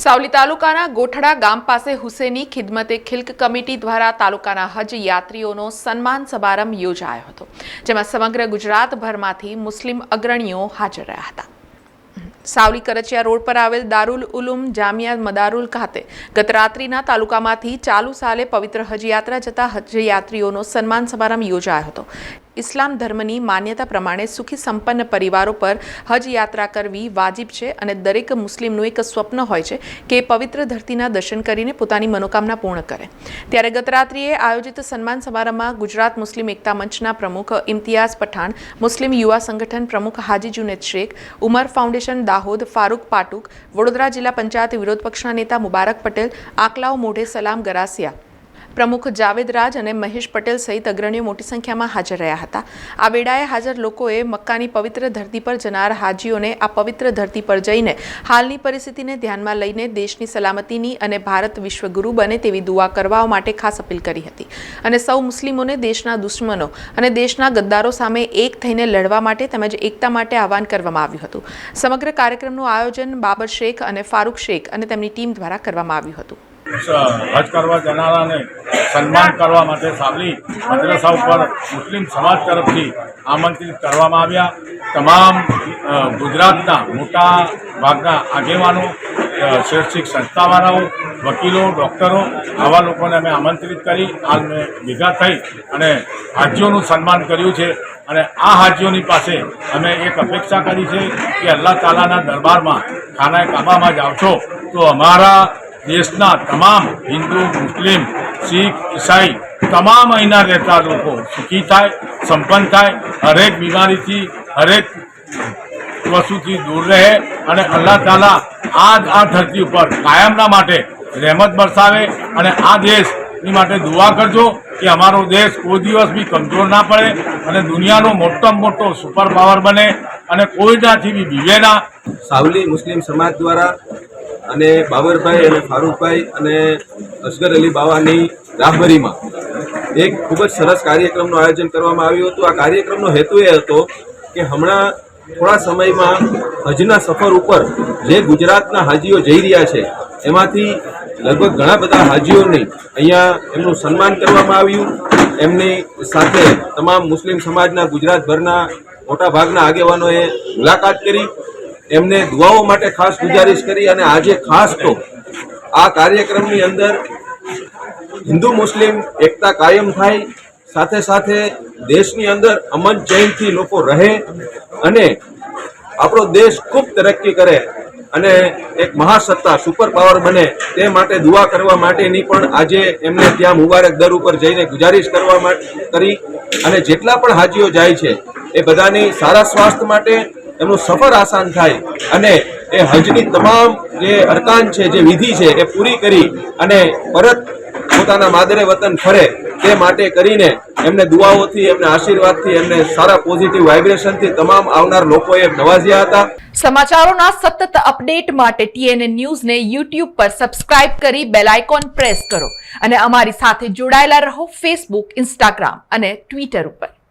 સાવલી તાલુકાના ગોઠડા ગામ પાસે હુસેની ખિદમતે ખિલક કમિટી દ્વારા તાલુકાના હજ યાત્રીઓનો સન્માન સમારંભ યોજાયો હતો, જેમાં સમગ્ર ગુજરાતભરમાંથી મુસ્લિમ અગ્રણીઓ હાજર રહ્યા હતા. સાવલી કરચિયા રોડ પર આવેલ દારુલ ઉલુમ જામિયા મદારુલ ખાતે ગત રાત્રિના તાલુકામાંથી ચાલુ સાલે પવિત્ર હજ યાત્રા જતા હજ યાત્રીઓનો સન્માન સમારંભ યોજાયો હતો. ઇસ્લામ ધર્મની માન્યતા પ્રમાણે સુખી સંપન્ન પરિવારો પર હજ યાત્રા કરવી વાજિબ છે અને દરેક મુસ્લિમનું એક સ્વપ્ન હોય છે કે પવિત્ર ધરતીના દર્શન કરીને પોતાની મનોકામના પૂર્ણ કરે. ત્યારે ગત રાત્રિએ આયોજિત સન્માન સમારંભમાં ગુજરાત મુસ્લિમ એકતા મંચના પ્રમુખ ઇમ્તિયાઝ પઠાણ, મુસ્લિમ યુવા સંગઠન પ્રમુખ હાજી જુનેદ શેખ, ઉમર ફાઉન્ડેશન દાહોદ, ફારૂક પાટુક, વડોદરા જિલ્લા પંચાયત વિરોધ પક્ષના નેતા મુબારક પટેલ આકલાઓ મોઢે સલામ ગરાસિયા પ્રમુખ જાવેદ રાજ અને મહેશ પટેલ સહિત અગ્રણીઓ મોટી સંખ્યામાં હાજર રહ્યા હતા. આ વેળાએ હાજર લોકોએ મક્કાની પવિત્ર ધરતી પર જનાર હાજીઓને આ પવિત્ર ધરતી પર જઈને હાલની પરિસ્થિતિને ધ્યાનમાં લઈને દેશની સલામતીની અને ભારત વિશ્વગુરુ બને તેવી દુઆ કરવા માટે ખાસ અપીલ કરી હતી. અને સૌ મુસ્લિમોને દેશના દુશ્મનો અને દેશના ગદ્દારો સામે એક થઈને લડવા માટે તેમજ એકતા માટે આહવાન કરવામાં આવ્યું હતું. સમગ્ર કાર્યક્રમનું આયોજન બાબર શેખ અને ફારૂક શેખ અને તેમની ટીમ દ્વારા કરવામાં આવ્યું હતું. હજ કરવા જનારાને સન્માન કરવા માટે સાવલી મદ્રસા ઉપર મુસ્લિમ સમાજ તરફથી આમંત્રિત કરવામાં આવ્યા. તમામ ગુજરાતના મોટા ભાગના આગેવાનો શૈક્ષિક સંસ્થાવાળાઓ, વકીલો, ડૉક્ટરો, આવા લોકોને અમે આમંત્રિત કરી. હાલ મેં ભેગા થઈ અને હાજીઓનું સન્માન કર્યું છે અને આ હાજીઓની પાસે અમે એક અપેક્ષા કરી છે કે અલ્લાહ તાલાના દરબારમાં ખાના કાબામાં જાઓ છો તો અમારા દેશના તમામ હિન્દુ, મુસ્લિમ, શીખ, ઈસાઈ તમામ અહીંના રહેતા લોકો સુખી થાય, સંપન્ન થાય, હરેક બીમારીથી, હરેક વસ્તુથી દૂર રહે અને અલ્લાહ તાલા આ આ ધરતી ઉપર કાયમના માટે રહેમત બરસાવે અને આ દેશની માટે દુઆ કરજો કે અમારો દેશ કોઈ દિવસ બી કમજોર ના પડે અને દુનિયાનો મોટામાં મોટો સુપર પાવર બને અને કોઈનાથી બી બીવે ના. સાવલી મુસ્લિમ સમાજ દ્વારા અને બાબરભાઈ અને ફારૂકભાઈ અને અસગર અલી બાવાની રાહબરીમાં. એક ખૂબ જ સરસ કાર્યક્રમનું આયોજન કરવામાં આવ્યું હતું. આ કાર્યક્રમનો હેતુ એ હતો કે હમણાં થોડા સમયમાં હજના સફર ઉપર જે ગુજરાતના હાજીઓ જઈ રહ્યા છે, એમાંથી લગભગ ઘણા બધા હાજીઓની અહીંયા એમનું સન્માન કરવામાં આવ્યું. એમની સાથે તમામ મુસ્લિમ સમાજના ગુજરાતભરના મોટાભાગના આગેવાનોએ મુલાકાત કરી. એમને દુઆઓ માટે ખાસ ગુજારિશ કરી અને આજે ખાસ તો આ કાર્યક્રમની અંદર હિન્દુ મુસ્લિમ એકતા કાયમ થાય સાથે સાથે દેશની અંદર અમન ચૈનથી લોકો રહે અને આપણો દેશ ખૂબ તરક્કી કરે અને એક મહાસત્તા સુપર પાવર બને તે માટે દુઆ કરવા માટેની પણ આજે એમને ત્યાં મુબારક દર ઉપર જઈને ગુજારિશ કરવા માટે કરી. અને જેટલા પણ હાજીઓ જાય છે એ બધાની સારા સ્વાસ્થ્ય માટે એમનું સફર આસાન થાય અને એ હજની તમામ જે અરકાન છે, જે વિધિ છે, એ પૂરી કરી અને પરત પોતાના માદરે વતન ફરે તે માટે કરીને એમને દુઆઓથી, એમને આશીર્વાદથી, એમને સારા પોઝિટિવ વાઇબ્રેશનથી તમામ આવનાર લોકોએ નવાજ્યા હતા. સમાચારોના સતત અપડેટ માટે ટીએનએ ન્યૂઝને યુટ્યુબ પર સબસ્ક્રાઇબ કરી બેલ આઇકોન પ્રેસ કરો અને અમારી સાથે જોડાયેલા રહો ફેસબુક ઇન્સ્ટાગ્રામ અને ટ્વિટર ઉપર.